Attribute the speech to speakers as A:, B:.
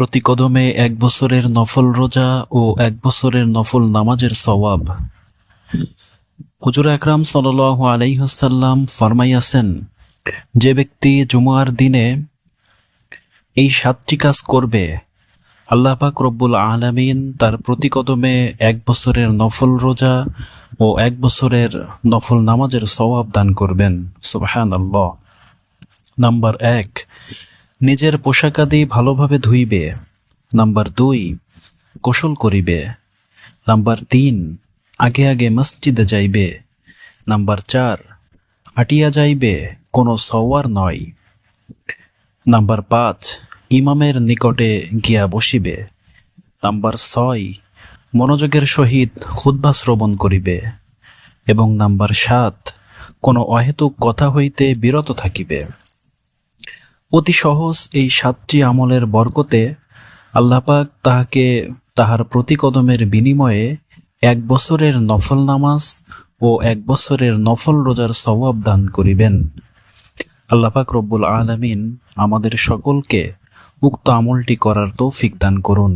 A: প্রতি কদমে এক বছরের নফল রোজা ও এক বছরের নফল নামাজের সওয়াব। হুজুর আকরাম সাল আলাইহাসাল্লাম ফরমাইয়াছেন, যে ব্যক্তি জুমার দিনে এই সাতটি কাজ করবে, আল্লাহ পাক রব্বুল আলামিন তার প্রতি কদমে এক বছরের নফল রোজা ও এক বছরের নফল নামাজের সওয়াব দান করবেন। সুবহান আল্লাহ নাম্বার এক নিজের পোশাকাদি ভালোভাবে ধুইবে। নাম্বার দুই, গোসল করিবে। নাম্বার তিন, আগে আগে মসজিদে যাইবে। নাম্বার চার, হাঁটিয়া যাইবে, কোনো সওয়ার নয়। নাম্বার পাঁচ, ইমামের নিকটে গিয়া বসিবে। নাম্বার ছয়, মনোযোগের সহিত খুদ্া শ্রবণ করিবে। এবং নাম্বার সাত, কোনো অহেতুক কথা হইতে বিরত থাকিবে। অতি সহজ এই সাতটি আমলের বরকতে আল্লাপাক তাহাকে তাহার প্রতি কদমের বিনিময়ে এক বছরের নফল নামাজ ও এক বছরের নফল রোজার সওয়াব দান করিবেন। আল্লাপাক রব্বুল আলমিন আমাদের সকলকে উক্ত আমলটি করার তৌফিক দান করুন।